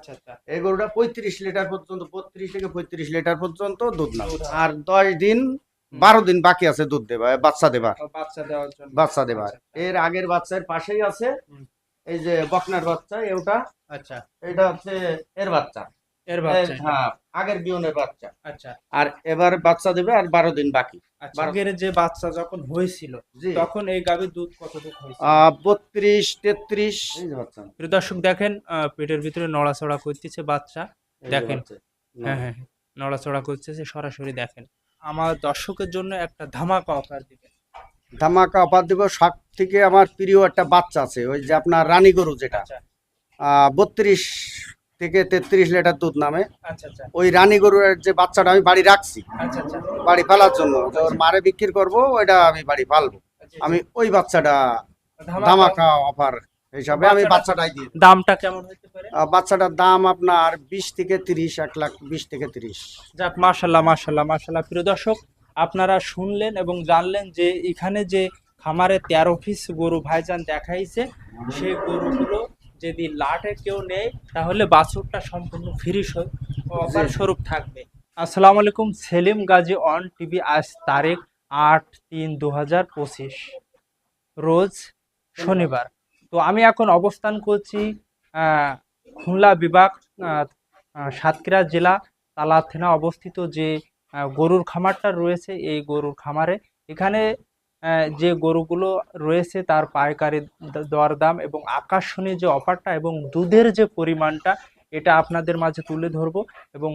আচ্ছা আচ্ছা। এই গরুটা পঁয়ত্রিশ লিটার পর্যন্ত বত্রিশ থেকে পঁয়ত্রিশ লিটার পর্যন্ত দুধ না আর দশ দিন বারো দিন বাকি আছে দুধ দেবা বাচ্চা দেবার। বাচ্চা দেওয়ার জন্য। বাচ্চা দেবার। আচ্ছা, এর আগের বাচ্চার পাশেই আছে এই যে বকনার বাচ্চা এটা আচ্ছা। এটা হচ্ছে এর বাচ্চা। এর বাচ্চা। হ্যাঁ আগের বিয়নের বাচ্চা। আচ্ছা। আর এবার বাচ্চা দেবে আর বারো দিন বাকি। আচ্ছা। আগের যে বাচ্চা যখন হয়েছিল তখন এই গাভীর দুধ কতটুকু হয়েছিল? বত্রিশ তেত্রিশ। এই যে বাচ্চা। প্রিয় দর্শক দেখেন পেটের ভিতরে নড়াচড়া করতেছে বাচ্চা। দেখেন। হ্যাঁ হ্যাঁ হ্যাঁ, নড়াচড়া করতেছে সরাসরি দেখেন। আমার দর্শকের জন্য একটা ধামাকা অফার দিবেন ধামাকা অফার দিব সব থেকে আমার প্রিয় একটা বাচ্চা আছে ওই যে আপনার রানী গরু যেটা। আচ্ছা। বত্রিশ থেকে তেত্রিশ লিটার দুধ নামে। আচ্ছা আচ্ছা। ওই রানী গরুর যে বাচ্চাটা আমি বাড়ি রাখছি আচ্ছা বাড়ি পালার জন্য। ওর মারে বিক্রি করব ওইটা আমি বাড়ি পালবো আচ্ছা, আমি ওই বাচ্চাটা ধামাকা ধামাকা অফার হিসাবে আমি বাচ্চাটাই দিই। দামটা কেমন হতে পারে? বাচ্চাটার দাম আপনার বিশ থেকে তিরিশ এক লাখ বিশ থেকে তিরিশ। যাক মাশাল্লাহ মাশাল্লাহ মাশাল্লাহ। প্রিয় দর্শক আপনারা শুনলেন এবং জানলেন যে এখানে যে খামারে তেরো পিস গরু ভাইজান দেখাইছে সেই গরুগুলো যদি লাটে কেউ নেয় তাহলে বাছুরটা সম্পূর্ণ ফ্রি অফার স্বরূপ থাকবে। আসসালামু আলাইকুম সেলিম গাজী অন টিভি আজ তারিখ আট তিন দু হাজার পঁচিশ। রোজ শনিবার। তো আমি এখন অবস্থান করছি খুলনা বিভাগ সাতক্ষীরা জেলা তালা থানা অবস্থিত যে গরুর খামারটা রয়েছে এই গরুর খামারে। এখানে যে গরুগুলো রয়েছে তার পাইকারি দরদাম এবং আকর্ষণীয় যে অফারটা এবং দুধের যে পরিমাণটা এটা আপনাদের মাঝে তুলে ধরবো এবং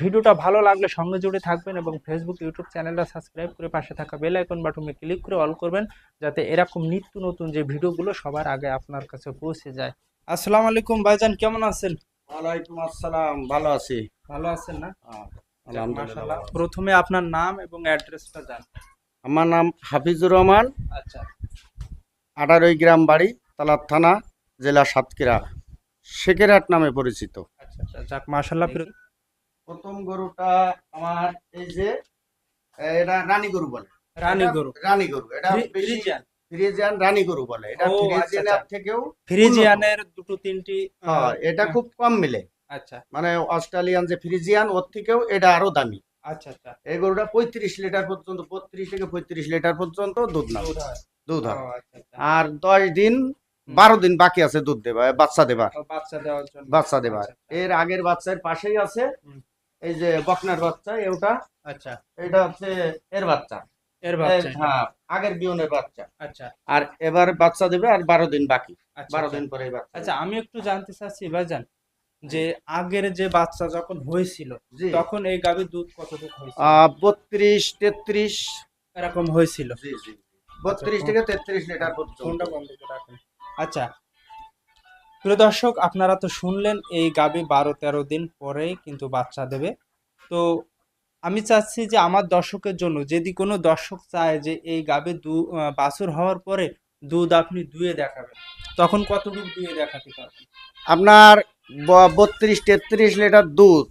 ভিডিওটা ভালো লাগলে সঙ্গে জুড়ে থাকবেন এবং ফেসবুক ইউটিউব চ্যানেলটা সাবস্ক্রাইব করে পাশে থাকা বেল আইকন বাটনে ক্লিক করে অল করবেন যাতে এরকম নিত্য নতুন যে ভিডিওগুলো সবার আগে আপনার কাছে পৌঁছে যায়। আসসালামু আলাইকুম ভাইজান কেমন আছেন? ওয়ালাইকুম আসসালাম ভালো আছি। ভালো আছেন না। প্রথমে আপনার নাম এবং অ্যাড্রেসটা জান। আমার নাম হাফিজুর রহমান। আচ্ছা। আঠারোই গ্রাম বাড়ি তালার থানা জেলা সাতক্ষীরা শেখেরহাট নামে পরিচিত। আচ্ছা আচ্ছা যাক মাশাআল্লাহ প্রথম গরুটা আমার এই যে এটা রানী গরু বলে। রানী গরু। রানী গরু। এটা ফ্রিজিয়ান। ফ্রিজিয়ান রানী গরু বলে। এটা আচ্ছা, ফ্রিজিয়ানের আচ্ছা। থেকেও ফ্রিজিয়ানের দুটো তিনটি হ্যাঁ, এটা খুব কম মিলে। আচ্ছা। মানে অস্ট্রেলিয়ান যে ফ্রিজিয়ান ওর থেকেও এটা আরও দামি। আচ্ছা আচ্ছা। এই গরুটা পঁয়ত্রিশ লিটার পর্যন্ত বত্রিশ থেকে পঁয়ত্রিশ লিটার পর্যন্ত দুধ না দুধ হয়। আচ্ছা, আচ্ছা। আর দশ দিন বারো দিন বাকি আছে দুধ দেবা বাচ্চা দেবার। বাচ্চা দেওয়ার জন্য। বাচ্চা দেবার। আচ্ছা। এর আগের বাচ্চার পাশেই আছে। এই যে বকনার বাচ্চা এটা আচ্ছা। এটা হচ্ছে এর বাচ্চা। এর বাচ্চা হ্যাঁ আগের বিয়নের বাচ্চা। আচ্ছা। আর এবার বাচ্চা দেবে আর বারো দিন বাকি। বারো। দিন পরে বাচ্চা আচ্ছা আমি একটু জানতে চাচ্ছি ভাইজান যে আগের যে বাচ্চা যখন হয়েছিল তখন এই গাভীর দুধ কতটুকু হয়েছিল? বত্রিশ তেত্রিশ। এরকম হয়েছিল। বত্রিশ আচ্ছা, থেকে তেত্রিশ লিটার পর্যন্ত। ফোনটা বন্ধ করে রাখুন? আচ্ছা। প্রিয় দর্শক আপনারা তো শুনলেন এই গাবি বারো তেরো দিন পরেই কিন্তু বাচ্চা দেবে। তো আমি চাচ্ছি যে আমার দর্শকের জন্য যদি কোনো দর্শক চায় যে এই গাবে দু বাছুর হওয়ার পরে দুধ আপনি দুয়ে দেখাবেন তখন কতটুকু দুয়ে দেখাতে পারবেন? আপনার বত্রিশ তেত্রিশ লিটার দুধ।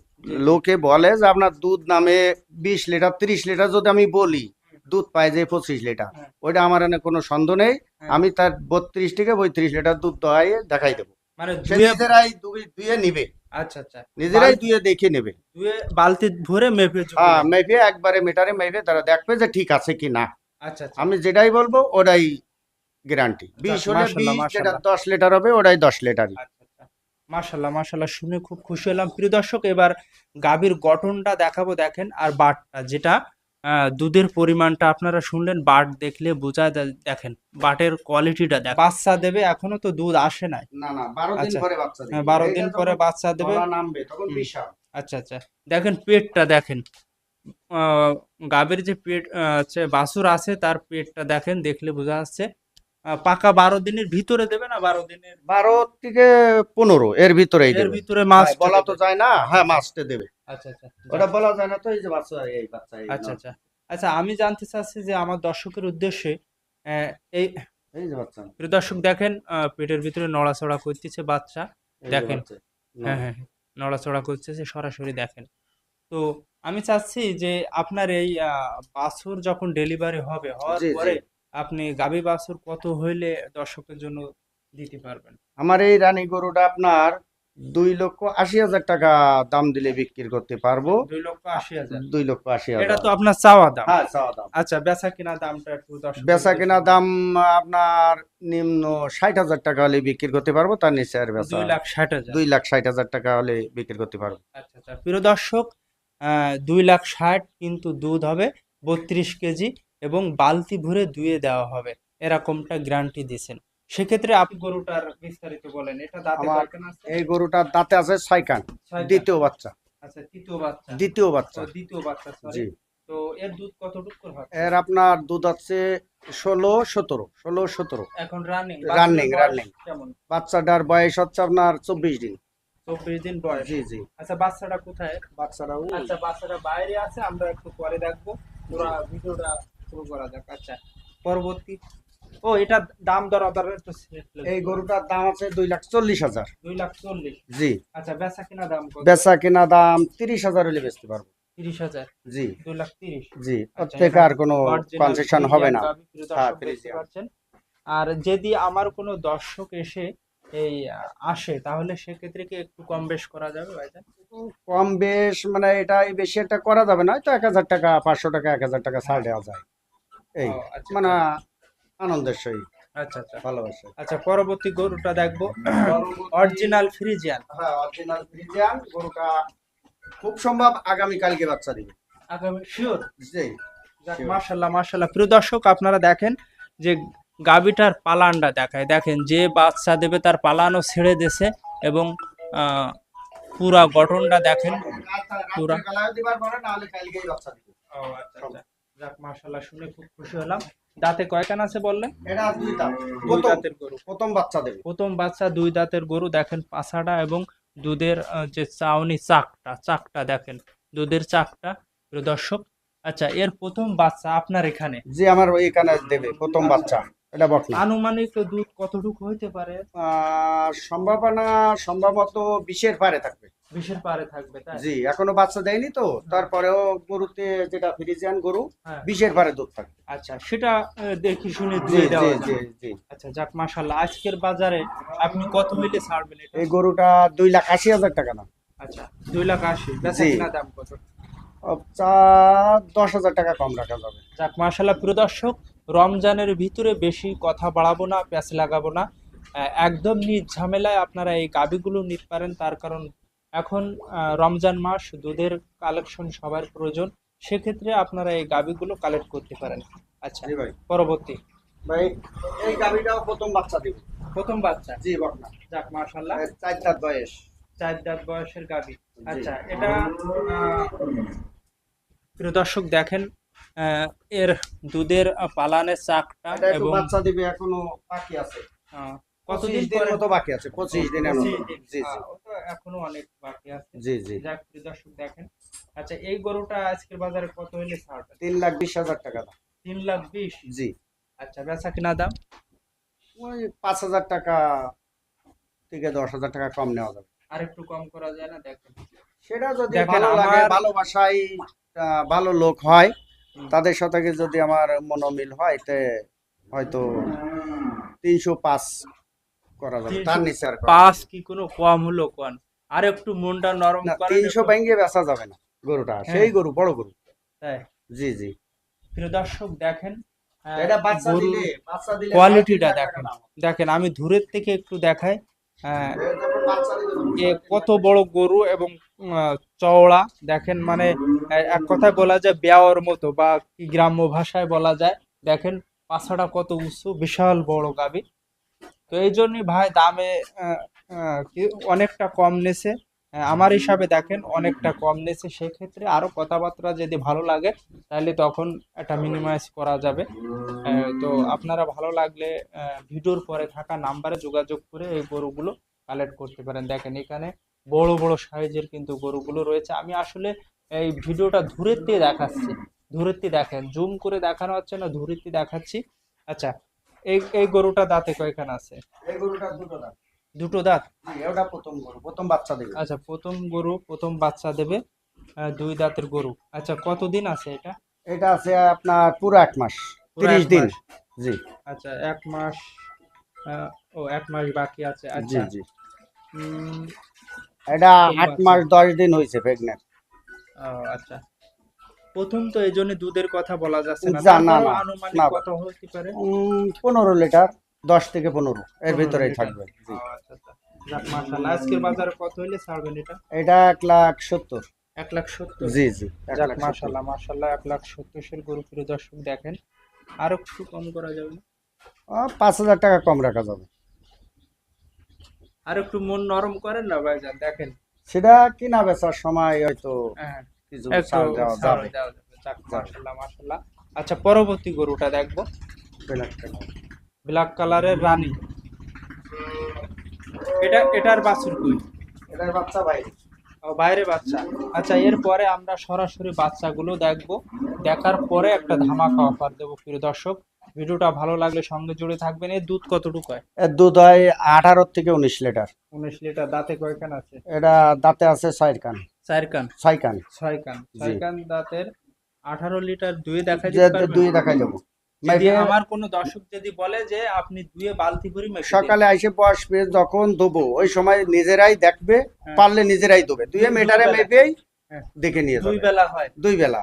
লোকে বলে যে আপনার দুধ নামে বিশ লিটার তিরিশ লিটার যদি আমি বলি দুধ পাই যে পঁচিশ লিটার। হ্যাঁ। ওইটা আমার এনে কোনো সন্দেহ নেই। হ্যাঁ। আমি তার বত্রিশ থেকে পঁয়ত্রিশ লিটার দুধ দোয়াইয়ে দেখাই দেবো। মানে নিজেরাই দুয়ে নিবে। আচ্ছা আচ্ছা। নিজেরাই দুয়ে দেখে নেবে। দুয়ে বালতি ভরে মেপে হ্যাঁ মেপে একবারে মিটারে মেপে তারা দেখবে যে ঠিক আছে কি না। আচ্ছা আচ্ছা। আমি যেটাই বলব ওটাই গ্যারান্টি বিশ হলে বিশ যেটা দশ লিটার হবে ওটাই দশ লিটারই। মাশাল্লাহ মাশাল্লাহ শুনে খুব খুশি হলাম। প্রিয় দর্শক এবার গাভীর গঠনটা দেখাবো দেখেন আর বাটটা যেটা দুধের পরিমাণটা আপনারা শুনলেন বাট দেখলে বোঝা যায় দেখেন বাটের কোয়ালিটিটা দেখ বাচ্চা দেবে এখনও তো দুধ আসে নাই। না না বারো দিন আচ্ছা। পরে বাচ্চা দিবে। হ্যাঁ, বারো দিন পরে বাচ্চা দেবে। নামবে তখন বিশাল। আচ্ছা আচ্ছা। দেখেন পেটটা দেখেন গাভীর যে পেট বাছুর আছে তার পেটটা দেখেন দেখলে বোঝা যাচ্ছে পাকা বারো দিনের ভিতরে দেবে না? বারো দিনের বারো থেকে পনেরো এর ভিতরে এর ভিতরে মাছ বলা তো যায় না। হ্যাঁ মাছটা দেবে। আচ্ছা আচ্ছা ওটা বলা যায় না তো এই যে বাচ্চা এই বাচ্চা আচ্ছা আচ্ছা। আচ্ছা আমি জানতে চাচ্ছি যে আমার দর্শকের উদ্দেশ্যে এই এই যে বাচ্চা। প্রিয় দর্শক দেখেন পেটের ভিতরে নড়াচড়া করতেছে বাচ্চা। দেখেন। হ্যাঁ হ্যাঁ হ্যাঁ, নড়াচড়া করতেছে সরাসরি দেখেন। তো আমি চাচ্ছি যে আপনার এই বাছুর যখন ডেলিভারি হবে হওয়ার। পরে আপনি গাভী বাছুর কত হইলে দর্শকের জন্য দিতে পারবেন? আমার এই রানী গরুটা আপনার দুই লক্ষ আশি হাজার টাকা দাম দিলে বিক্রি করতে পারব। দুই লক্ষ আশি হাজার। দুই লক্ষ আশি এটা হাজার তো আপনার চাওয়া দাম। হ্যাঁ চাওয়া দাম। আচ্ছা বেচা কিনা দামটা একটু বেচা কেনা দাম আপনার নিম্ন ষাট হাজার টাকা হলে বিক্রি করতে পারব তার নিচে আর বেচা দুই লাখ ষাট হাজার। দুই লাখ ষাট হাজার টাকা হলে বিক্রি করতে পারব। আচ্ছা আচ্ছা। প্রিয় দর্শক দুই লাখ ষাট কিন্তু দুধ হবে বত্রিশ কেজি। এবং বালতি ভরে ধুয়ে দেওয়া হবে। এরকমটা গ্যারান্টি দিছেন সেক্ষেত্রে আপনি গরুটার বিস্তারিত বলেন এটা দাঁতে? এই গরুটার দাঁতে আছে ছয় কান দ্বিতীয় বাচ্চা। আচ্ছা তৃতীয় বাচ্চা। দ্বিতীয় বাচ্চা। দ্বিতীয় বাচ্চা। জি। তো এর দুধ কতটুকু হয় এর আপনার দুধ আছে ষোলো সতেরো ষোলো সতেরো। এখন রানিং running। কেমন? বাচ্চাটার বয়স হচ্ছে আপনার চব্বিশ দিন। চব্বিশ দিন বয়স। জি জি। আচ্ছা বাচ্চাটা কোথায়? বাচ্চাটা আচ্ছা বাচ্চাটা বাইরে আছে আমরা একটু পরে দেখব। ভিডিওটা শুরু করা যাক আচ্ছা। পরবর্তী ও এটা দাম দর আদার এই গরুটার দাম আছে দুই লাখ চল্লিশ হাজার। দুই লাখ চল্লিশ? জি। আচ্ছা বেচা কিনা দাম কত? বেচা কেনা দাম তিরিশ হাজার হলে বেচতে পারব। তিরিশ হাজার? জি। দুই লাখ তিরিশ? জি আচ্ছা, প্রত্যেক আর কোনো কনসেশন হবে না। হ্যাঁ। আর যদি আমার কোনো দর্শক এসে এই আসে তাহলে সেক্ষেত্রে কি একটু কম বেশ করা যাবে ভাইজান? কম বেশ মানে এটা বেশি একটা করা যাবে না হয়তো এক হাজার টাকা পাঁচশো টাকা এক হাজার টাকা ছাড় দেওয়া যায়। এই আচ্ছা, মানে আনন্দের সহিত আচ্ছা আচ্ছা। ভালোবাসে আচ্ছা পরবর্তী গরুটা দেখব। অরিজিনাল ফ্রিজিয়ান হ্যাঁ অরিজিনাল ফ্রিজিয়ান গরুটা খুব সম্ভব আগামী কালকে বাচ্চা দিবে। আগামী শিওর জি মাশাল্লাহ মাশাল্লাহ প্রিয় দর্শক আপনারা দেখেন যে গাবিটার পালানটা দেখায়। দেখেন যে বাচ্চা দেবে তার পালানো ছেড়ে দেছে এবং পুরা গঠনটা দেখেন। পুরা। যাক মাশাল্লাহ শুনে খুব খুশি হলাম। দাঁতে কয়খান আছে বললেন? এটা দুই দাঁত। দুই প্রথম দাঁতের গরু। প্রথম বাচ্চা দেবে। প্রথম বাচ্চা দুই দাঁতের গরু। দেখেন পাছাটা এবং দুধের যে চাউনি চাকটা চাকটা দেখেন দুধের চাকটা দর্শক। আচ্ছা এর প্রথম বাচ্চা আপনার এখানে? যে আমার ওইখানে দেবে প্রথম বাচ্চা। এটা বটনা আনুমানিক দুধ কতটুকু হইতে পারে? আহ, সম্ভাবনা সম্ভবত বিশের পারে থাকবে। বিশের পারে থাকবে তাই? জি এখনও বাচ্চা দেয়নি তো তারপরেও গরুতে যেটা ফ্রিজিয়ান গরু হ্যাঁ। বিশের পারে দুধ থাকবে। আচ্ছা সেটা দেখি শুনে দিয়ে জি দেওয়া জি জি। আচ্ছা যাক মাশাল্লাহ আজকের বাজারে আপনি কত মিলে ছাড়বেন এটা? এই গরুটা দুই লাখ আশি হাজার টাকা আচ্ছা দুই লাখ আশি। বেচা জি। দাম কত? দশ হাজার টাকা কম রাখা যাবে। যাক মাশাল্লাহ প্রিয় দর্শক রমজানের ভিতরে বেশি কথা বাড়াবো না প্যাঁচ লাগাবো না। একদম নিজ ঝামেলায় আপনারা এই গাবিগুলো নিতে পারেন তার কারণ এখন রমজান মাস দুধের কালেকশন সবার প্রয়োজন। সেক্ষেত্রে আপনারা এই গাবিগুলো কালেক্ট করতে পারেন। আচ্ছা ভাই। পরবর্তী। ভাই এই প্রথম বাচ্চা দিবে। প্রথম বাচ্চা? জি যাক মাশাল্লাহ এর চার দাঁত বয়স। চার দাঁত বয়সের গাবি আচ্ছা এটা প্রিয় দর্শক দেখেন এর দুধের পালানের চাকটা এবং বাচ্চা দিবে এখনও বাকি আছে। আহ, কতদিন কতদিন পরে? মতো বাকি আছে পঁচিশ দিনের মতো। জি জি। এখনও অনেক বাকি আছে। জি জি। যাক দর্শক দেখেন। আচ্ছা এই গরুটা আজকের বাজারে কত হইলে ছাড়বেন তিন লাখ বিশ হাজার টাকা দাম। তিন লাখ বিশ? জি। আচ্ছা বেচা কিনা দাম? ওই পাঁচ হাজার টাকা থেকে দশ হাজার টাকা কম নেওয়া যাবে। আর একটু কম করা যায় না? দেখেন। সেটা যদি ভালো লাগে ভালো লোক হয় তাদের সাথে যদি আমার মনোমিল হয় তে হয়তো তিনশো পাঁচ করা যাবে তার নিচে আর পাঁচ কি কোনো কম হলো কোন আর একটু মনটা নরম না তিনশো ব্যাঙ্গে বেচা যাবে না গরুটা। সেই গরু বড় গরু। তাই? জি জি। প্রিয় দর্শক দেখেন এটা বাচ্চা দিলে বাচ্চা দিলে কোয়ালিটিটা দেখেন। দেখেন আমি দূরের থেকে একটু দেখাই কত বড় গরু এবং চওড়া দেখেন মানে এক কথায় বলা যায় বেয়াওয়ার মতো বা গ্রাম্য ভাষায় বলা যায় দেখেন পাছাটা কত উঁচু বিশাল বড় গাবি তো এই জন্যই ভাই দামে অনেকটা কম নেছে। আমার হিসাবে দেখেন অনেকটা কম নেছে। সেক্ষেত্রে আরও কথাবার্তা যদি ভালো লাগে, তাহলে তখন একটা মিনিমাইজ করা যাবে। তো আপনারা ভালো লাগলে ভিডিওর পরে থাকা নাম্বারে যোগাযোগ করে এই গরুগুলো কালেক্ট করতে পারেন। দেখেন এখানে বড় বড় সাইজের কিন্তু গরুগুলো রয়েছে। আমি আসলে এই ভিডিওটা দূরের দেখাচ্ছি। দূরের দেখেন, জুম করে দেখানো হচ্ছে না দূরের দেখাচ্ছি। আচ্ছা এই এই গরুটা দাঁতে কয়খান আছে? এই গরুটা দুটো দাম দুটো দাঁত? ওটা প্রথম গরু প্রথম বাচ্চা দিবে। আচ্ছা প্রথম গরু প্রথম বাচ্চা দেবে দুই দাঁতের গরু। আচ্ছা কতদিন আছে এটা? এটা আছে আপনার পুরো এক মাস তিরিশ দিন। জি। আচ্ছা এক মাস ও এক মাস বাকি আছে জি আচ্ছা। জি। এটা আট মাস দশ দিন হয়েছে প্রেগনেন্ট আচ্ছা। প্রথম তো এই জন্য দুধের কথা বলা যাচ্ছে না। না, না, আনুমানিক কত হতে পারে। পনেরো লিটার দশ থেকে পনেরো এর পনেরো ভিতরেই থাকবে জি। আচ্ছা আচ্ছা। যাক মাশাআল্লাহ। আজকের বাজারে কত হইলে ছাড়বেন এটা? এটা এক লাখ সত্তর। এক লাখ সত্তর? জি জি যাক মাশাআল্লাহ মাশাআল্লাহ এক লাখ সত্তর সের গরু প্রিয় দর্শক দেখেন। আরও একটু কম করা যাবে পাঁচ হাজার টাকা কম রাখা যাবে। আর একটু মন নরম করেন না ভাইজান দেখেন। সেটা কিনা বেচার সময় হয়তো হ্যাঁ। কিছু আচ্ছা পরবর্তী গরুটা দেখব। ব্ল্যাক টাকা। ব্ল্যাক কালারের রানী। এটা এটার বাছুর কই? এটার বাচ্চা ভাই। বাইরে বাচ্চা। আচ্ছা এরপরে আমরা সরাসরি বাচ্চাগুলো দেখব। দেখার পরে একটা ধামাকা অফার দেবো প্রিয় দর্শক। ভিডিওটা ভালো লাগলে সঙ্গে জুড়ে থাকবেন। এর দুধ কতটুকু হয়? দুধ হয় আঠারো থেকে উনিশ লিটার। উনিশ লিটার দাঁতে কয়খান আছে? এটা দাঁতে আছে ছয় কান চার কান ছয় কান ছয় কান ছয় কান দাঁতের আঠারো লিটার দুয়ে দেখা যাব। যদি আমার কোনো দর্শক যদি বলে যে আপনি দুয়ে বালতি করে সকালে আইসে বসবে যখন দেবো ওই সময় নিজেরাই দেখবে হ্যাঁ। পারলে নিজেরাই দেবে দুই দুই মিটারে। মেপেই হ্যাঁ। দেখে নিয়ে দুই বেলা হয়। দুই বেলা।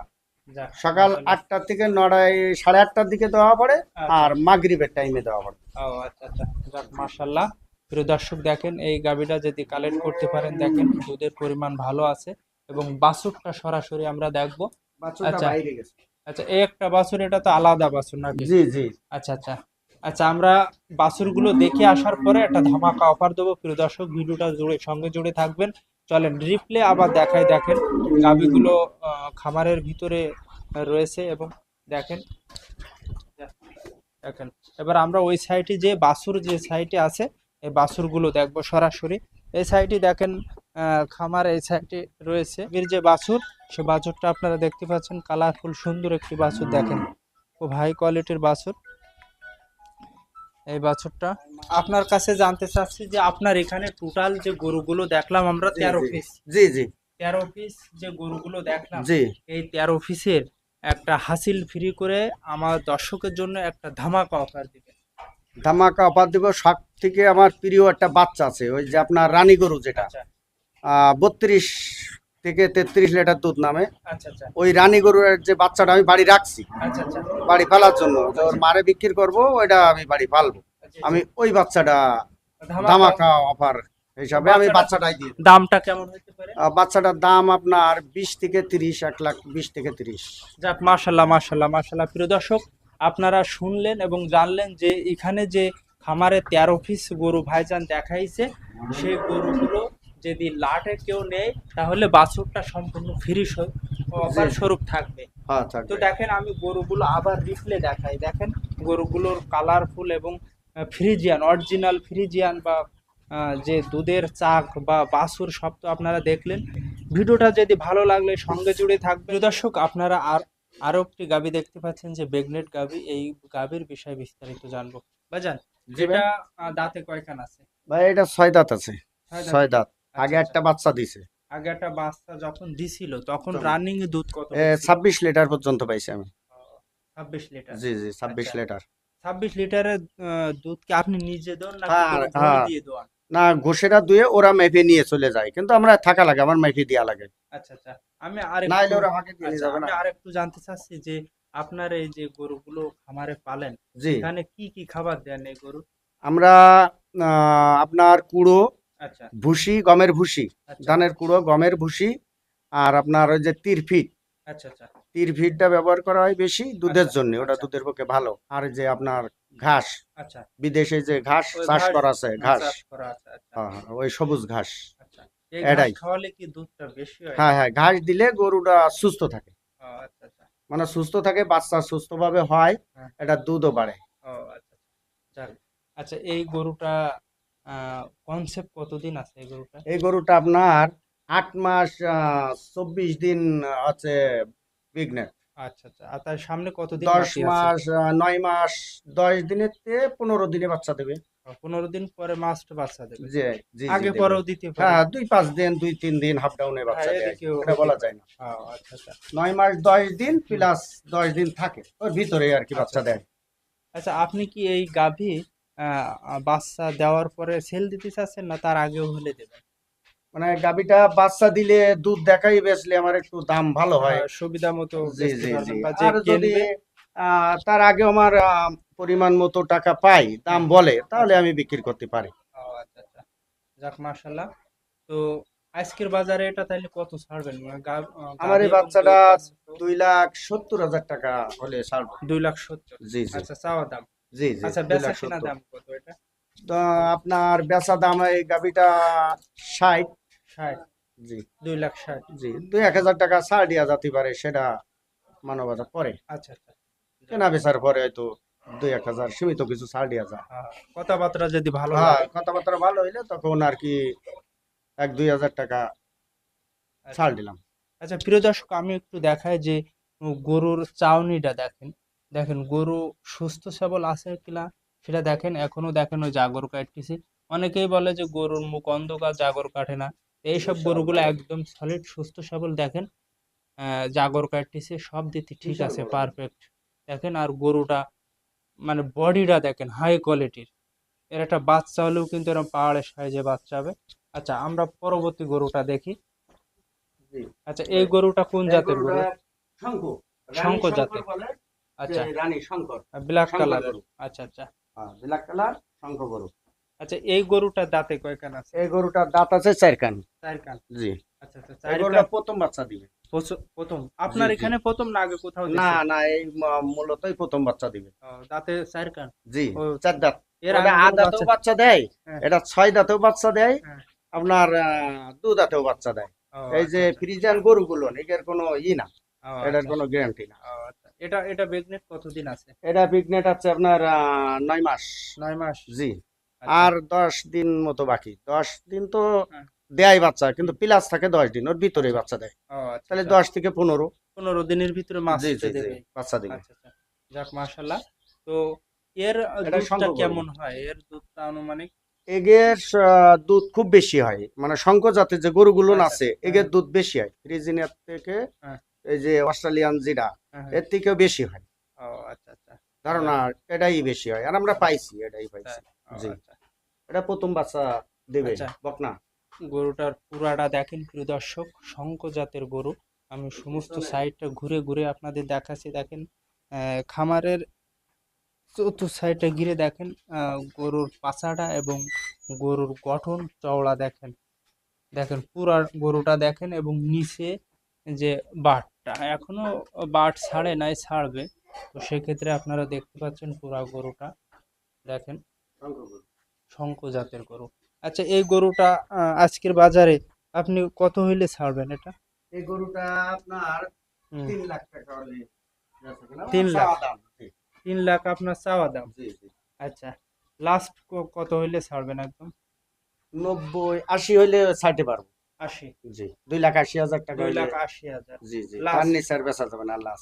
সকাল। আটটা থেকে নটায় সাড়ে আটটার দিকে দেওয়া পড়ে আচ্ছা। আর মাগরিবের টাইমে দেওয়া পড়ে। ও আচ্ছা আচ্ছা। মাশাল্লাহ প্রিয় দর্শক দেখেন এই গাবিটা যদি কালেক্ট করতে পারেন দেখেন দুধের পরিমাণ ভালো আছে এবং বাছুরটা সরাসরি আমরা দেখব। আচ্ছা। আচ্ছা এই একটা বাছুর এটা তো আলাদা বাছুর নাকি? জি জি। আচ্ছা আচ্ছা। আচ্ছা আমরা বাছুরগুলো দেখে আসার পরে একটা ধামাকা অফার দেবো। প্রিয় দর্শক ভিডিওটা জুড়ে সঙ্গে জুড়ে থাকবেন। চলেন রিপ্লে আবার দেখায় দেখেন গাবিগুলো খামারের ভিতরে রয়েছে এবং দেখেন দেখেন। এবার আমরা ওই সাইডে যে বাছুর যে সাইডে আছে এই বাছুরগুলো দেখব সরাসরি। এই সাইডে দেখেন খামার এই সাইডে রয়েছে। এর যে বাছুর সে বাছুরটা আপনারা দেখতে পাচ্ছেন কালারফুল সুন্দর একটি বাছুর দেখেন। খুব হাই কোয়ালিটির বাছুর। এই বাছুরটা আপনার কাছে জানতে চাচ্ছি যে আপনার এখানে টোটাল যে গরুগুলো দেখলাম আমরা তেরো। পিস জি জি। তেরো পিস যে গরুগুলো দেখলাম জি। এই তেরো পিসের একটা হাসিল ফ্রি করে আমার দর্শকের জন্য একটা ধামাকা অফার দিবেন। ধামাকা অফার দিব। সব থেকে আমার প্রিয় একটা বাচ্চা আছে ওই যে আপনার রানী গরু যেটা। আচ্ছা। বত্রিশ থেকে তেত্রিশ লিটার দুধ নামে। আচ্ছা আচ্ছা। ওই রানী গরুর যে বাচ্চাটা আমি বাড়ি রাখছি। বাড়ি ফেলার জন্য। ওর মারে বিক্রি করব ওইটা আমি বাড়ি ফালবো। আমি ওই বাচ্চাটা ধামাকা? অফার হিসাবে আমি বাচ্চাটাই দিই। দামটা কেমন হতে পারে? বাচ্চাটার দাম আপনার বিশ থেকে তিরিশ এক লাখ বিশ থেকে তিরিশ। যাক মাশাল্লাহ মাশাল্লাহ মাশাল্লাহ। প্রিয় দর্শক আপনারা শুনলেন এবং জানলেন যে এখানে যে খামারে তেরো পিস গরু ভাইজান দেখাইছে সেই গরুগুলো যদি লাটে কেউ নেয় তাহলে বাছুরটা সম্পূর্ণ ফ্রি অফার স্বরূপ থাকবে। হ্যাঁ তো দেখেন আমি গরুগুলো আবার রিপ্লে দেখাই। দেখেন গরুগুলোর কালারফুল এবং ফ্রিজিয়ান অরিজিনাল ফ্রিজিয়ান বা যে দুধের চাক বা বাছুর সব তো আপনারা দেখলেন। ভিডিওটা যদি ভালো লাগলে সঙ্গে জুড়ে থাকবে দর্শক আপনারা আর আরও একটি গাবি দেখতে পাচ্ছেন যে বেগনেট গাবি। এই গাবির বিষয়ে বিস্তারিত জানব। বাজান যেটা দাঁতে কয়খান আছে? ভাই এটা ছয় দাঁত আছে। ছয় দাঁত। আগে আচ্ছা, একটা বাচ্চা দিছে। আগে একটা বাচ্চা যখন দিছিল তখন রানিং এ দুধ কত ছাব্বিশ লিটার পর্যন্ত পাইছি আমি। ছাব্বিশ লিটার। জি জি ছাব্বিশ আচ্ছা। লিটার। ছাব্বিশ লিটারের আহ, দুধ কি আপনি নিজে দেন না হ্যাঁ, হ্যাঁ। দিয়ে দেওয়ান না ঘোষেরা দুয়ে ওরা মেপে নিয়ে চলে যায়। কিন্তু আমরা থাকা লাগে আমার মেপে দেওয়া লাগে। আচ্ছা আচ্ছা। আমি আর না এলে ওরা আমাকে দিয়ে আচ্ছা, যাবে না। আর একটু জানতে চাচ্ছি যে আপনার এই যে গরুগুলো খামারে পালেন এখানে কি কি খাবার দেন এই গরু? আমরা আপনার কুড়ো আচ্ছা। ভুসি গমের ভুসি আচ্ছা। ধানের কুড়ো গমের ভুসি আর আপনার ওই যে তিরফিট আচ্ছা আচ্ছা। তিরফিটটা ব্যবহার করা হয় বেশি দুধের আচ্ছা, জন্য ওটা আচ্ছা। দুধের পক্ষে ভালো। আর যে আপনার ঘাস। আচ্ছা। বিদেশে যে ঘাস চাষ করা আছে ঘাস। আচ্ছা। হ্যাঁ, হ্যাঁ, ওই সবুজ ঘাস। আচ্ছা। ঘাস এটাই। খাওয়ালে কি দুধটা বেশি হয়? হ্যাঁ হ্যাঁ ঘাস দিলে গরুটা সুস্থ থাকে। আচ্ছা মানে সুস্থ থাকে বাচ্চা সুস্থভাবে হয় হ্যাঁ। এটা দুধও বাড়ে। ও আচ্ছা আচ্ছা। এই গরুটা কনসেপ্ট কতদিন আছে এই গরুটা? এই গরুটা আপনার আট মাস আহ, চব্বিশ দিন আছে প্রেগনেন্ট আচ্ছা আচ্ছা। আর তার সামনে কতদিন দশ বাকি আছে? মাস আহ, নয় মাস দশ দিনের থেকে পনেরো দিনে বাচ্চা দেবে। পনেরো দিন পরে মাস্ট বাচ্চা দেবে। জি জি আগে। পরেও দিতে পারে? হ্যাঁ দুই পাঁচ দিন দুই তিন দিন হাফ ডাউনে বাচ্চা হ্যাঁ, দেয়। এদিকেও এটা বলা যায় না। ও, আচ্ছা আচ্ছা। নয় মাস দশ দিন প্লাস দশ দিন থাকে। ওর ভিতরে আর কি বাচ্চা আচ্ছা। দেয়। আচ্ছা আপনি কি এই গাভী আহ, বাচ্চা দেওয়ার পরে সেল দিতে চাচ্ছেন না তার আগেও হলে দেবেন? মানে গাবিটা বাচ্চা দিলে দুধ দেখাই বেচলে আমার একটু দাম ভালো হয়। সুবিধা মতো জি জি জি। আর যদি তার আগে আমার পরিমাণ মতো টাকা পাই দাম বলে তাহলে আমি বিক্রি করতে পারি। আচ্ছা আচ্ছা। যাক মাশাল্লাহ তো আজকের বাজারে এটা তাহলে কত ছাড়বেন? মানে আমার এই বাচ্চাটা দুই লাখ সত্তর হাজার টাকা হলে ছাড়বো। দুই লাখ সত্তর? জি জি। আচ্ছা চাওয়া দাম? জি জি আচ্ছা বেচা দাম কত এটা? তো আপনার বেচা দাম এই গাবিটা ষাট ষাট। জি। দুই লাখ ষাট। জি দুই এক হাজার টাকা ছাড় দেওয়া যেতে পারে সেটা মানবতা পরে। আচ্ছা আচ্ছা। কেনা বেচার পরে হয়তো দুই এক হাজার সীমিত কিছু ছাড় দেওয়া যায়। কথাবার্তা যদি ভালো হ্যাঁ। কথাবার্তা ভালো হইলে তখন আর কি এক দুই হাজার টাকা আচ্ছা। ছাড় দিলাম। আচ্ছা প্রিয় দর্শক আমি একটু দেখাই যে গরুর চাউনিটা দেখেন। দেখেন গরু সুস্থ সবল আছে কিনা সেটা দেখেন। এখনও দেখেন ওই জাগর কাটতেছে। অনেকেই বলে যে গরুর মুখ অন্ধকার জাগর কাটে না। এইসব গরুগুলো একদম সলিড সুস্থ সবল দেখেন। জাগর কাটতেছে সব দিকে ঠিক আছে পারফেক্ট দেখেন আর গরুটা মানে বডিটা দেখেন হাই কোয়ালিটির এর একটা বাচ্চা হলেও কিন্তু এরকম পাহাড়ের সাইজে বাচ্চা হবে। আচ্ছা আমরা পরবর্তী গরুটা দেখি। আচ্ছা এই গরুটা কোন জাতের গরু? শঙ্কর জাতের। আচ্ছা। রানী শঙ্কর। ব্ল্যাক কালার আচ্ছা আচ্ছা। হ্যাঁ ব্ল্যাক কালার শঙ্কর গরু। আচ্ছা এই গরুটা দাঁতে কয়খান আছে? এই গরুটার দাঁত আছে চার কান চার কান জি। আচ্ছা আচ্ছা চার গরুটা প্রথম বাচ্চা দিবে। প্রথম। আপনার এখানে প্রথম না আগে কোথাও না না এই মূলতই প্রথম বাচ্চা দিবে। দাঁতে চার কান জি চার দাঁত। এর আগে আট দাঁতেও বাচ্চা- দেয় হ্যাঁ। এটা ছয় দাঁতেও বাচ্চা দেয় হ্যাঁ। আপনার দু দাঁতেও বাচ্চা দেয়। এই যে আচ্ছা, ফ্রিজিয়ান গরুগুলো এটার কোনো ই না। আচ্ছা। এটার আচ্ছা, কোনো গ্যারান্টি না। আচ্ছা। এটা এটা বেগনেট কতদিন আছে? এটা বিগনেট আছে আপনার নয় মাস। নয় মাস। জি। আচ্ছা। আর দশ দিন মতো বাকি। দশ দিন তো হ্যাঁ। দেয় বাচ্চা কিন্তু প্লাস থাকে দশ দিন ওর ভিতরে বাচ্চা দেয়। আচ্ছা, তাহলে আচ্ছা। দশ থেকে পনেরো। পনেরো দিনের ভিতরে মাছ বাচ্চা দিবে। আচ্ছা আচ্ছা। যাক মাশাল্লাহ তো এর দুধটা কেমন হয়? এর দুধটা আনুমানিক? এগের দুধ খুব বেশি হয়। মানে শঙ্কর জাতের যে গরুগুলো আচ্ছা, আছে হ্যাঁ। এগের দুধ বেশি হয়। ফ্রিজিনিয়ার থেকে হ্যাঁ। এই যে অস্ট্রেলিয়ান জিরা হ্যাঁ, হ্যাঁ। এর থেকেও বেশি হয়। ও আচ্ছা আচ্ছা। ধারণা এটাই বেশি হয়। আর আমরা পাইছি এটাই পাইছি। জি। এটা প্রথম বাচ্চা দেবে আচ্ছা। বকনা গরুটার পুরাটা দেখেন প্রিয় দর্শক শঙ্খ জাতের গরু। আমি সমস্ত সাইডটা ঘুরে ঘুরে আপনাদের দেখাচ্ছি দেখেন খামারের চতুর্থ সাইডটা ঘিরে দেখেন গরুর পাছাটা এবং গরুর গঠন চওড়া দেখেন। দেখেন পুরা গরুটা দেখেন এবং নিচে যে বাটটা এখনও বাট ছাড়ে নাই ছাড়বে। তো সেক্ষেত্রে আপনারা দেখতে পাচ্ছেন পুরা গরুটা দেখেন। শঙ্খ জাতের গরু। আচ্ছা এই গরুটা আজকের বাজারে আপনি কত হইলে ছাড়বেন এটা? এই গরুটা আপনার তিন লাখ টাকা হলে তিন লাখ। দাম, জি, তিন লাখ আপনার চাওয়া দাম। আচ্ছা লাস্ট কত হইলে ছাড়বেন একদম? নব্বই আশি হইলে ছাড়তে পারব। আশি। জি দুই লাখ আশি হাজার টাকা দুই লাখ আশি হাজার। জি জি. নিচে বেচা যাবে না লাস্ট